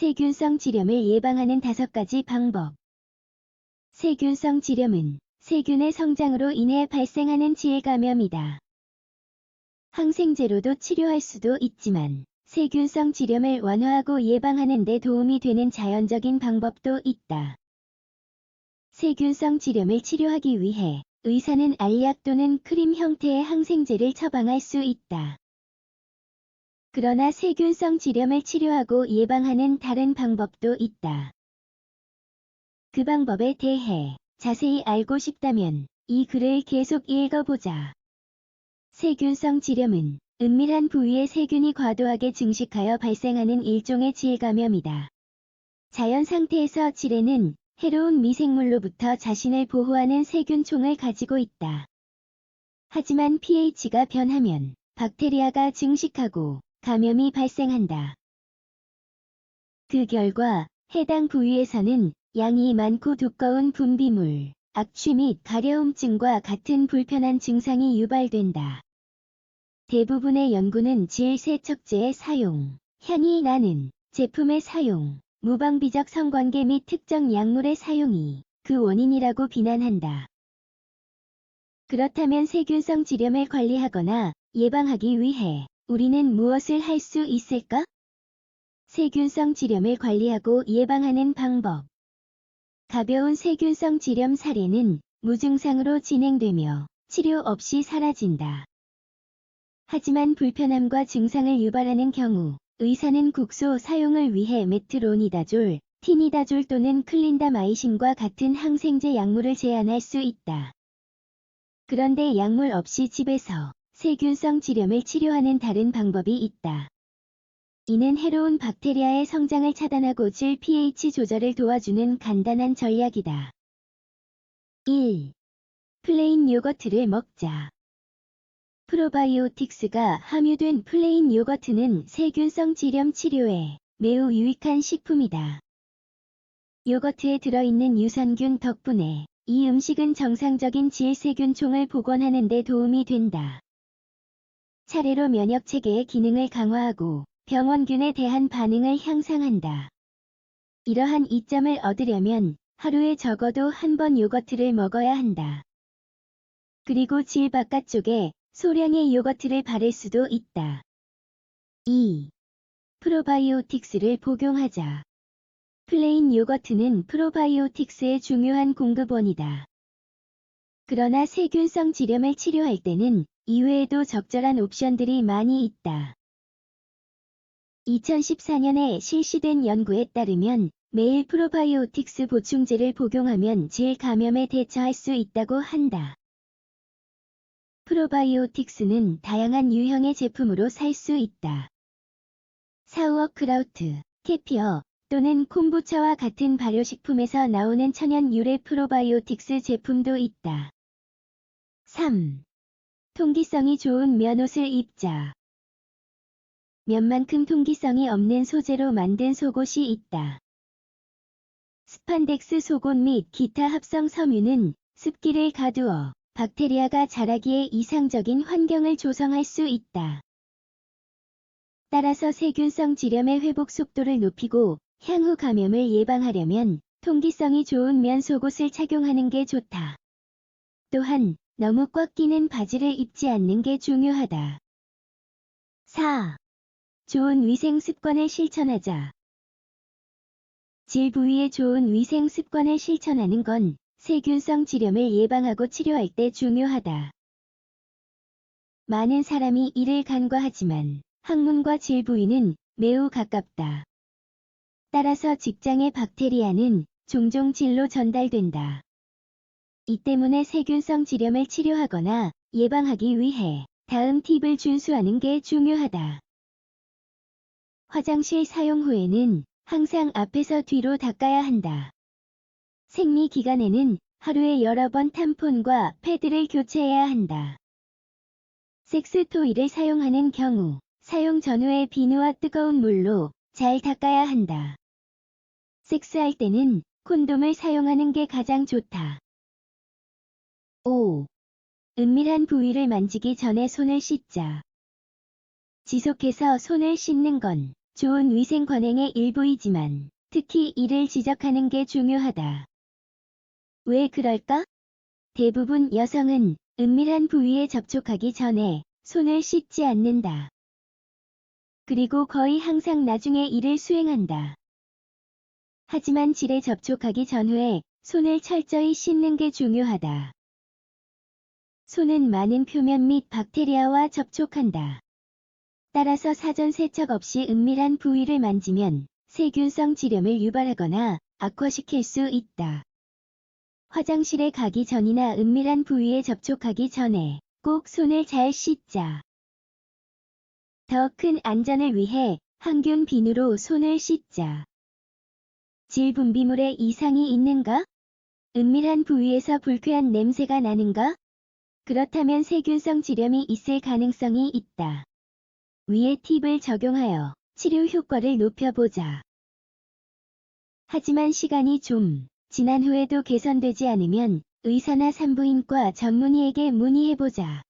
세균성 지렴을 예방하는 다섯 가지 방법. 세균성 지렴은 세균의 성장으로 인해 발생하는 질감염이다. 항생제로도 치료할 수도 있지만 세균성 지렴을 완화하고 예방하는 데 도움이 되는 자연적인 방법도 있다. 세균성 지렴을 치료하기 위해 의사는 알약 또는 크림 형태의 항생제를 처방할 수 있다. 그러나 세균성 지렴을 치료하고 예방하는 다른 방법도 있다. 그 방법에 대해 자세히 알고 싶다면 이 글을 계속 읽어보자. 세균성 지렴은 은밀한 부위에 세균이 과도하게 증식하여 발생하는 일종의 질감염이다. 자연 상태에서 질에는 해로운 미생물로부터 자신을 보호하는 세균총을 가지고 있다. 하지만 pH가 변하면 박테리아가 증식하고 감염이 발생한다. 그 결과 해당 부위에서는 양이 많고 두꺼운 분비물, 악취 및 가려움증과 같은 불편한 증상이 유발된다. 대부분의 연구는 질 세척제의 사용, 향이 나는 제품의 사용, 무방비적 성관계 및 특정 약물의 사용이 그 원인이라고 비난한다. 그렇다면 세균성 질염을 관리하거나 예방하기 위해 우리는 무엇을 할 수 있을까? 세균성 질염을 관리하고 예방하는 방법. 가벼운 세균성 질염 사례는 무증상으로 진행되며 치료 없이 사라진다. 하지만 불편함과 증상을 유발하는 경우 의사는 국소 사용을 위해 메트로니다졸, 티니다졸 또는 클린다마이신과 같은 항생제 약물을 제한할 수 있다. 그런데 약물 없이 집에서 세균성 질염을 치료하는 다른 방법이 있다. 이는 해로운 박테리아의 성장을 차단하고 질 pH 조절을 도와주는 간단한 전략이다. 1. 플레인 요거트를 먹자. 프로바이오틱스가 함유된 플레인 요거트는 세균성 질염 치료에 매우 유익한 식품이다. 요거트에 들어있는 유산균 덕분에 이 음식은 정상적인 질세균총을 복원하는 데 도움이 된다. 차례로 면역 체계의 기능을 강화하고 병원균에 대한 반응을 향상한다. 이러한 이점을 얻으려면 하루에 적어도 한 번 요거트를 먹어야 한다. 그리고 질 바깥쪽에 소량의 요거트를 바를 수도 있다. 2. 프로바이오틱스를 복용하자. 플레인 요거트는 프로바이오틱스의 중요한 공급원이다. 그러나 세균성 질염을 치료할 때는 이외에도 적절한 옵션들이 많이 있다. 2014년에 실시된 연구에 따르면 매일 프로바이오틱스 보충제를 복용하면 질 감염에 대처할 수 있다고 한다. 프로바이오틱스는 다양한 유형의 제품으로 살 수 있다. 사우어크라우트, 캐피어 또는 콤부차와 같은 발효식품에서 나오는 천연 유래 프로바이오틱스 제품도 있다. 3. 통기성이 좋은 면옷을 입자. 면만큼 통기성이 없는 소재로 만든 속옷이 있다. 스판덱스 속옷 및 기타 합성 섬유는 습기를 가두어 박테리아가 자라기에 이상적인 환경을 조성할 수 있다. 따라서 세균성 질염의 회복 속도를 높이고 향후 감염을 예방하려면 통기성이 좋은 면 속옷을 착용하는 게 좋다. 또한 너무 꽉 끼는 바지를 입지 않는 게 중요하다. 4. 좋은 위생 습관을 실천하자. 질 부위에 좋은 위생 습관을 실천하는 건 세균성 질염을 예방하고 치료할 때 중요하다. 많은 사람이 이를 간과하지만 항문과 질 부위는 매우 가깝다. 따라서 직장의 박테리아는 종종 질로 전달된다. 이 때문에 세균성 질염을 치료하거나 예방하기 위해 다음 팁을 준수하는 게 중요하다. 화장실 사용 후에는 항상 앞에서 뒤로 닦아야 한다. 생리 기간에는 하루에 여러 번 탐폰과 패드를 교체해야 한다. 섹스 토이를 사용하는 경우 사용 전후에 비누와 뜨거운 물로 잘 닦아야 한다. 섹스할 때는 콘돔을 사용하는 게 가장 좋다. 5. 은밀한 부위를 만지기 전에 손을 씻자. 지속해서 손을 씻는 건 좋은 위생 관행의 일부이지만 특히 이를 지적하는 게 중요하다. 왜 그럴까? 대부분 여성은 은밀한 부위에 접촉하기 전에 손을 씻지 않는다. 그리고 거의 항상 나중에 이를 수행한다. 하지만 질에 접촉하기 전후에 손을 철저히 씻는 게 중요하다. 손은 많은 표면 및 박테리아와 접촉한다. 따라서 사전 세척 없이 은밀한 부위를 만지면 세균성 질염을 유발하거나 악화시킬 수 있다. 화장실에 가기 전이나 은밀한 부위에 접촉하기 전에 꼭 손을 잘 씻자. 더 큰 안전을 위해 항균 비누로 손을 씻자. 질 분비물에 이상이 있는가? 은밀한 부위에서 불쾌한 냄새가 나는가? 그렇다면 세균성 질염이 있을 가능성이 있다. 위의 팁을 적용하여 치료 효과를 높여보자. 하지만 시간이 좀 지난 후에도 개선되지 않으면 의사나 산부인과 전문의에게 문의해보자.